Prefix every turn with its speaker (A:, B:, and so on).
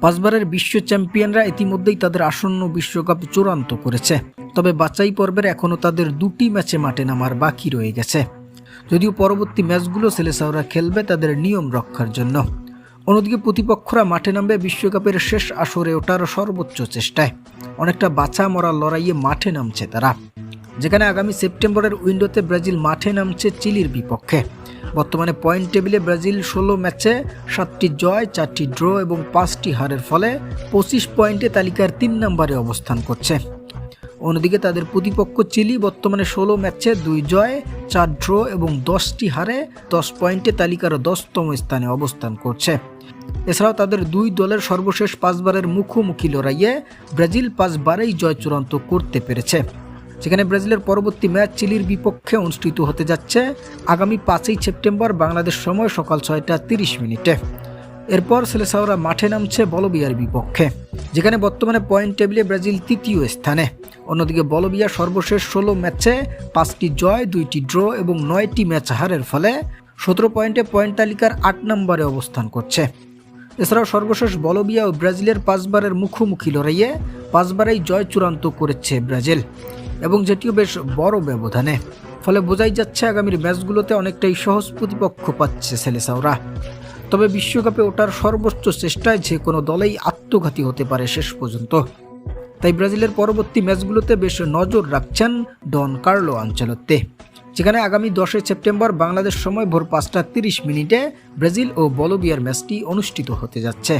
A: পাঁচবারের বিশ্ব চ্যাম্পিয়নরা ইতিমধ্যেই তাদের আসন্ন বিশ্বকাপ চূড়ান্ত করেছে। তবে বাছাই পর্বের এখনও তাদের দুটি ম্যাচে মাঠে নামার বাকি রয়ে গেছে। যদিও পরবর্তী ম্যাচগুলো সেলেসাওরা খেলবে তাদের নিয়ম রক্ষার জন্য। অন্যদিকে প্রতিপক্ষরা মাঠে নামবে বিশ্বকাপের শেষ আসরে ওঠার সর্বোচ্চ চেষ্টায়। অনেকটা বাছা মরা লড়াইয়ে মাঠে নামছে তারা। যেখানে আগামী সেপ্টেম্বরের উইন্ডোতে ব্রাজিল মাঠে নামছে চিলির বিপক্ষে। বর্তমানে পয়েন্ট টেবিলে ব্রাজিল ষোলো ম্যাচে সাতটি জয়, চারটি ড্র এবং পাঁচটি হারের ফলে পঁচিশ পয়েন্টে তালিকার তিন নম্বরে অবস্থান করছে। অন্যদিকে তাদের প্রতিপক্ষ চিলি বর্তমানে ষোলো ম্যাচে দুই জয়, চার ড্র এবং দশটি হারে দশ পয়েন্টে তালিকার দশতম স্থানে অবস্থান করছে। এছাড়াও তাদের দুই দলের সর্বশেষ পাঁচবারের মুখোমুখি লড়াইয়ে ব্রাজিল পাঁচবারেই জয় চূড়ান্ত করতে পেরেছে। যেখানে ব্রাজিলের পরবর্তী ম্যাচ চিলির বিপক্ষে অনুষ্ঠিত হতে যাচ্ছে আগামী পাঁচই সেপ্টেম্বর বাংলাদেশ সময় সকাল ছয়টা তিরিশ মিনিটে। এরপর সেলেসাওরা মাঠে নামছে বলবিয়ার বিপক্ষে, যেখানে বর্তমানে পয়েন্ট টেবিলে ব্রাজিল তৃতীয় স্থানে। অন্যদিকে বলবিয়া সর্বশেষ ষোলো ম্যাচে পাঁচটি জয়, দুইটি ড্র এবং নয়টি ম্যাচ হারের ফলে সতেরো পয়েন্টে পয়েন্ট তালিকার আট নম্বরে অবস্থান করছে। এছাড়াও সর্বশেষ বলবিয়া ও ব্রাজিলের পাঁচবারের মুখোমুখি লড়াইয়ে পাঁচবারেই জয় চূড়ান্ত করেছে ব্রাজিল। এবং যেটিও বেশ বড় ব্যবধানে, ফলে বোঝাই যাচ্ছে আগামীর ম্যাচগুলোতে অনেকটাই সহজ প্রতিপক্ষ পাচ্ছে সেলেসাওরা। তবে বিশ্বকাপে ওঠার সর্বোচ্চ চেষ্টায় যে কোনো দলেই আত্মঘাতী হতে পারে শেষ পর্যন্ত। তাই ব্রাজিলের পরবর্তী ম্যাচগুলোতে বেশ নজর রাখছেন ডন কার্লো আঞ্চলত্তে, যেখানে আগামী দশই সেপ্টেম্বর বাংলাদেশ সময় ভোর পাঁচটা তিরিশ মিনিটে ব্রাজিল ও বলবিয়ার ম্যাচটি অনুষ্ঠিত হতে যাচ্ছে।